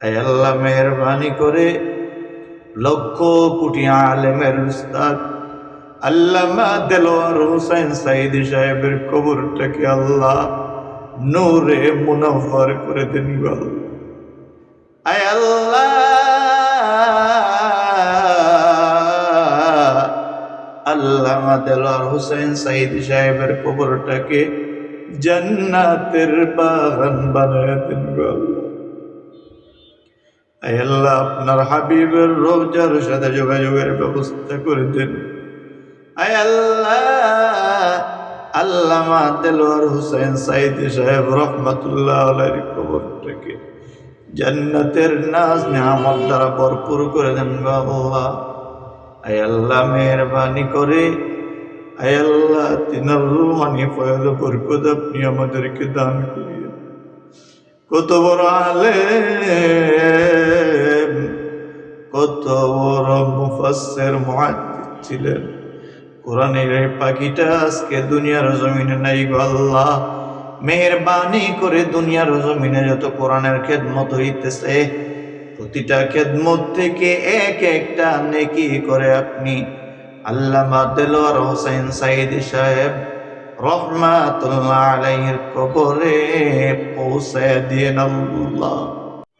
আয় আল্লাহ মেহরবানি করে লক্ষ কোটি আলেমের উস্তাদ, আল্লামা দেলোয়ার হুসাইন সাইদি সাহেবের কবরটাকে আল্লাহ নূরে মুনাফার করে দেন গো আল্লাহ। আয় আল্লাহ, আল্লামা দেলোয়ার হুসাইন সাইদি সাহেবের কবরটাকে জান্নাতের বাগান বানায় দেন আল্লাহ আল্লাহ, আপনার হাবিবের রোজার সাথে যোগাযোগের ব্যবস্থা করে দেন। আয় আল্লাহ, আল্লামা দেলোয়ার হুসাইন সাইদি সাহেব রহমতুল্লাহ আলাইহির কবরটাকে জান্নাতের নাজ নিয়ামত দ্বারা ভরপুর করে দেন আল্লাহ। আয় আল্লাহ, মেহরবানি করে। আয় আল্লাহ, তিনার রুমানি ফয়দ বরকত আপনি আমাদেরকে দান করিয়ে কত বড় আলেম। ছিলেন। কোরআনের এই পাখিটা আজকে দুনিয়ার জমিনে নাই গো আল্লাহ। মেহেরবানি করে দুনিয়ার জমিনে যত কোরআনের খেদমত হইতেছে, প্রতিটা খেদমত থেকে এক একটা নেকি করে আপনি আল্লামা দেলোয়ার হোসেন সাইদ সাহেব রহমাতুল্লাহ আলাইহির কবরে পৌঁছে দিয়ে আল্লাহ।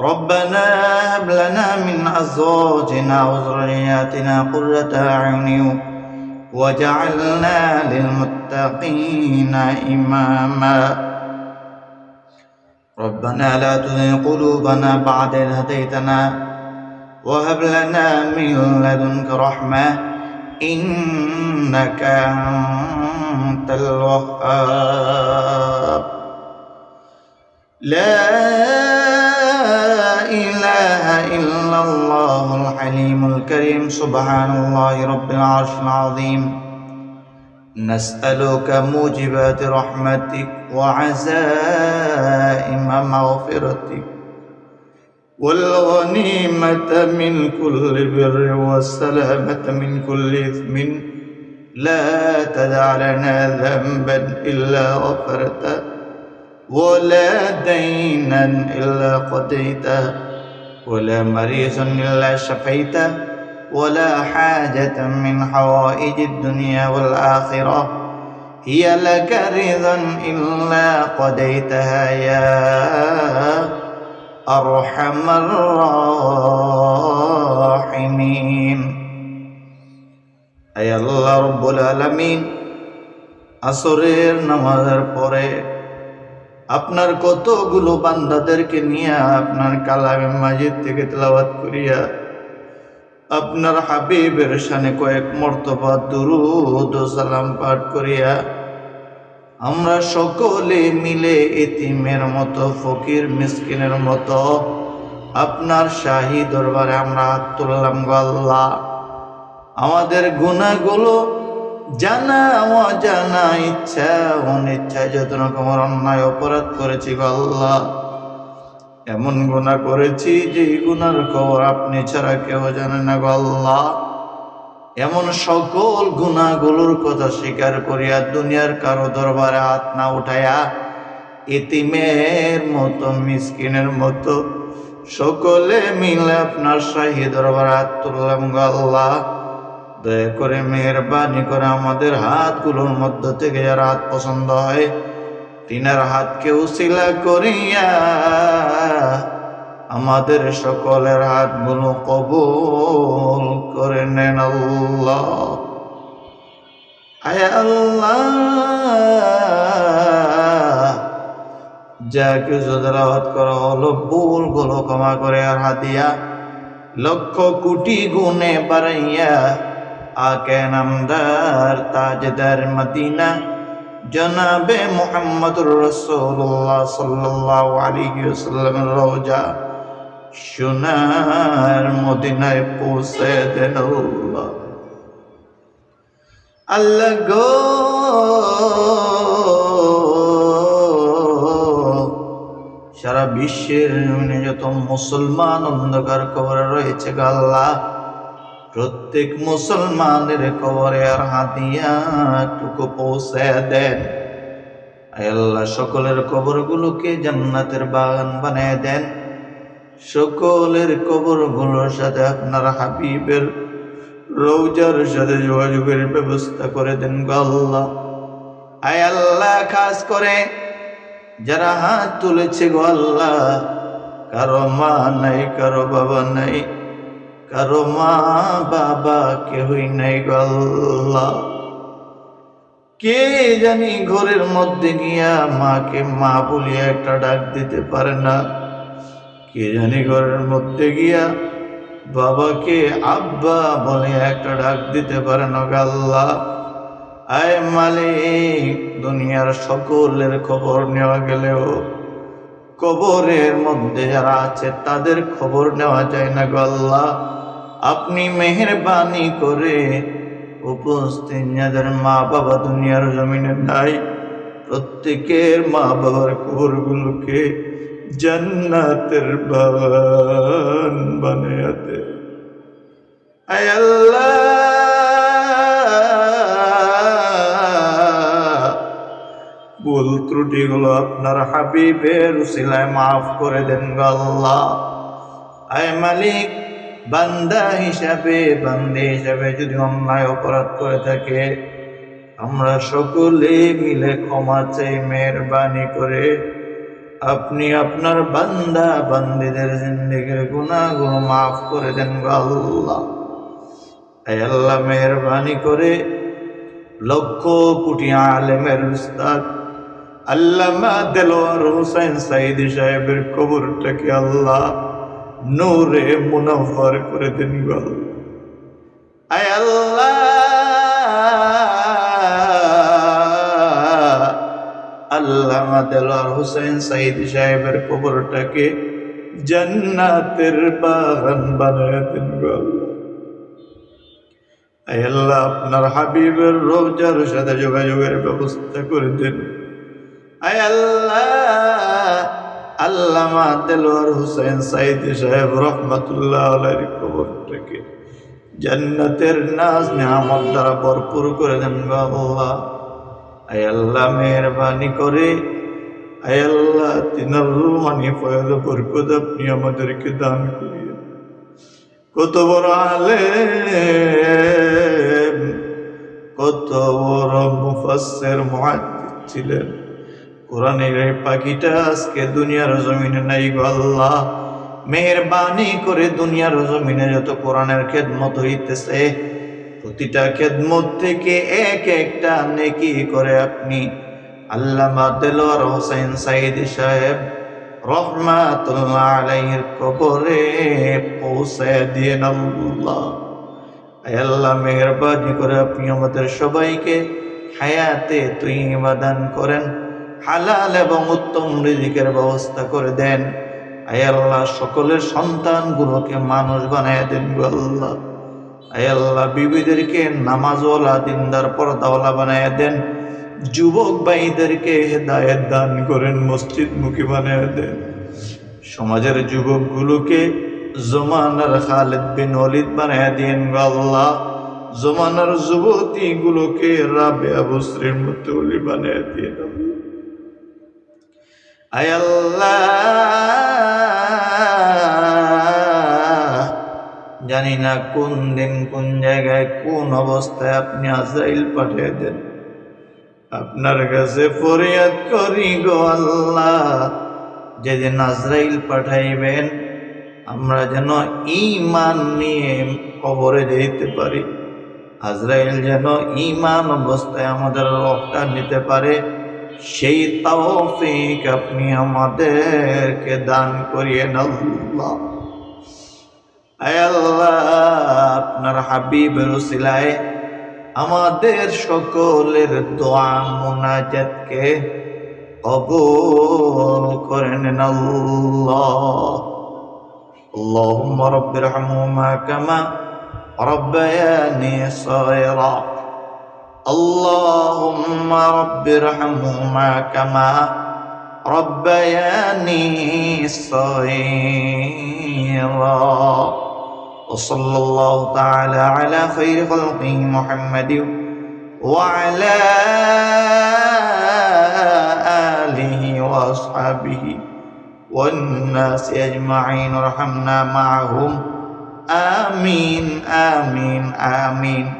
ربنا هب لنا من أزواجنا وذرياتنا قرة أعين وجعلنا للمتقين إماما. ربنا لا تزغ قلوبنا بعد إذ هديتنا وهب لنا من لدنك رحمة إنك أنت الوهاب. لا إلا الله الحليم الكريم سبحان الله رب العرش العظيم نسألك موجبات رحمتك وعزائم مغفرتك والغنيمة من كل بر والسلامة من كل إثم لا تدع لنا ذنبا إلا غفرته ولا دينا إلا قضيته ولا مريضا إلا شفيته ولا حاجة من حوائج الدنيا والآخرة هي لك رضا إلا قضيتها يا أرحم الراحمين أي الله رب العالمين আসরের নামাজের পরে আপনার কতগুলো বান্দাদেরকে নিয়ে আপনার কালামে মাজিদ থেকে তেলাওয়াত করিয়া আপনার হাবিবের শানে কয়েক মর্তবা দুরুদ সালাম পাঠ করিয়া আমরা সকলে মিলে এতিমের মতো, ফকির মিসকিনের মতো, আপনার শাহী দরবারে আমরা হাত তুললাম গো আল্লাহ। আমাদের গুণাগুলো জানা অজানা ইচ্ছা অনিচ্ছায় যত রকমের অন্যায় অপরাধ করেছি গো আল্লাহ। এমন গুণা করেছি যে গুনার খবর আপনি ছাড়া কেউ জানে না গো আল্লাহ। এমন সকল গুণাগুলোর কথা স্বীকার করিয়া দুনিয়ার কারও দরবারে হাত না উঠাইয়া ইতিমের মতো, মিসকিনের মতো সকলে মিলে আপনার শাহী দরবারে হাত তুললাম গো আল্লাহ। দয়া করে মেহরবানি করে আমাদের হাতগুলোর মধ্য থেকে যার হাত পছন্দ হয় তিনার হাতকে উশিলা করিয়া আমাদের সকলের হাতগুলো কবল করে নেন আল্লাহ। আয় আল্লাহ! যা কিছু তেলাওয়াত করা হলো ভুলগুলো ক্ষমা করে আর হাতিয়া লক্ষ কোটি গুণে বাড়াইয়া আকে নামদার তাজদার মদিনা, জনাবে মোহাম্মদুর রসুল্লাহ রওজা সোনার মদিনায় পৌঁছে দেন আল্লাহ। গো, সারা বিশ্বের যত মুসলমান অন্ধকার কবরে রয়েছে গো আল্লাহ। প্রত্যেক মুসলমানের কবরে আর হাতিয়াটুকু পৌঁছে দেন। আল্লাহ, সকলের কবরগুলোকে জান্নাতের বাগান বানিয়ে দেন। সকলের কবরগুলোর সাথে আপনার হাবিবের রৌজার সাথে যোগাযোগের ব্যবস্থা করে দেন গো আল্লাহ। আয় আল্লাহ, খাস করে যারা হাত তুলেছে গো কারও মা নাই, কারও বাবা নাই। কারও মা বাবা কেহই নাই গো আল্লাহ। কে জানি ঘরের মধ্যে গিয়া মাকে মা বলিয়া একটা ডাক দিতে পারে না। কে জানি ঘরের মধ্যে গিয়া বাবাকে আব্বা বলে একটা ডাক দিতে পারে না গো আল্লাহ। আয় মালিক, দুনিয়ার সকলের খবর নেওয়া গেলেও কবরের মধ্যে যারা আছে তাদের খবর নেওয়া যায় না গো আল্লাহ। আপনি মেহরবানি করে উপস্থিত মা বাবা দুনিয়ার জমিনে নাই, প্রত্যেকের মা বাবার কবরগুলোকে জান্নাতের বাগান আল্লাহ! ভুল ত্রুটিগুলো আপনার হাবিবের উসিলায় মাফ করে দেন গো আল্লাহ। আয় মালিক! বান্দা হিসাবে, বান্দে হিসাবে যদি অন্যায় অপরাধ করে থাকে, আমরা সকলে মিলে ক্ষমা চাই, মেহরবানি করে। আপনি আপনার বান্দা, বান্দিদের জিন্দিগির গুণাগুলো মাফ করে দেন আল্লাহ। আল্লাহ, মেহরবানি করে লক্ষ কোটি আলেমের উস্তাদ, আল্লামা দেলোয়ার হোসেন সাইদি সাহেবের কবরটাকে আল্লাহ নূরে মুনাফার করে দেন আল্লাহ। আল্লাহ। দেলোয়ার হোসেন সাইদি সাহেবের কবরটাকে জান্নাতের বাগান বানায় দেন আল্লাহ, আপনার হাবিবের রোজার সাথে যোগাযোগের ব্যবস্থা করে দেন। আয় আল্লাহ। আল্লামা দেলোয়ার হুসেন সাইদ সাহেব রহমতুল্লাহ আলাইহির কবরটাকে জান্নাতের নাজ নিয়ামত দ্বারা ভরপুর করে দেন আল্লাহ। আয় আল্লাহ, মেহরবানি করে। আয় আল্লাহ, তিনার রুহানি ফয়দ বরকত আপনি আমাদেরকে দান করিয়ে কত বড় আলেম, কত বড় মুফাসসির মুহাদ্দিস ছিলেন। কোরআনের পাখিটা আজকে দুনিয়ার জমিনে নাই গো আল্লাহ। মেহরবানি করে দুনিয়ার জমিনে যত কোরআনের খেদমত হইতেছে, প্রতিটা খেদমত থেকে এক একটা নেকি করে আপনি আল্লামা দেলোয়ার হোসেন সাইদি সাহেব রহমাতুল্লাহ আলাইহির কবরে পৌঁছে দিয়ে আল্লাহ। আল্লাহ, মেহরবানি করে আপনি আমাদের সবাইকে হায়াতে তুই দান করেন। হালাল এবং উত্তম রিজিকের ব্যবস্থা করে দেন। আয় আল্লাহ, সকলের সন্তানগুলোকে মানুষ বানায় দেন আল্লাহ। আয় আল্লাহ, বিবিদেরকে নামাজওয়ালা, দিনদার, পর্দাওয়ালা বানায় দেন। যুবক ভাইদেরকে হেদায়ত দান করেন মসজিদ মুখী বানায় দেন। সমাজের যুবকগুলোকে জমানার খালেদ বিন ওলিদ বানায় দিন আল্লাহ। জমানার যুবতী গুলোকে রাবে আবশ্রীর মতো ওলি বানায় দিন। আল্লাহ। আয় আল্লাহ। জানি না কোন দিন কোন জায়গায় কোন অবস্থায় আপনি আজরাইল পাঠিয়ে দেন। আপনার কাছে ফরিয়াদ করি গো আল্লাহ, যেদিন আজরাইল পাঠাইবেন, আমরা যেন ইমান নিয়ে কবরে যেতে পারি। আজরাইল যেন ইমান অবস্থায় আমাদের রক্তটা নিতে পারে। সেই তৌফিক আপনি আমাদেরকে দান করিয়েন আল্লাহ আয় আল্লাহ আপনার হাবিবের উসিলায় আমাদের সকলের দোয়া মুনাজাতকে কবুল করে নেন আল্লাহ اللهم رب ارحمهما كما ربياني صغيرا اللهم رب ارحمهما كما ربياني صغيرا. وصلى الله تعالى على خير خلقه محمد وعلى آله وأصحابه والناس أجمعين. ارحمنا معهم. آمين آمين آمين.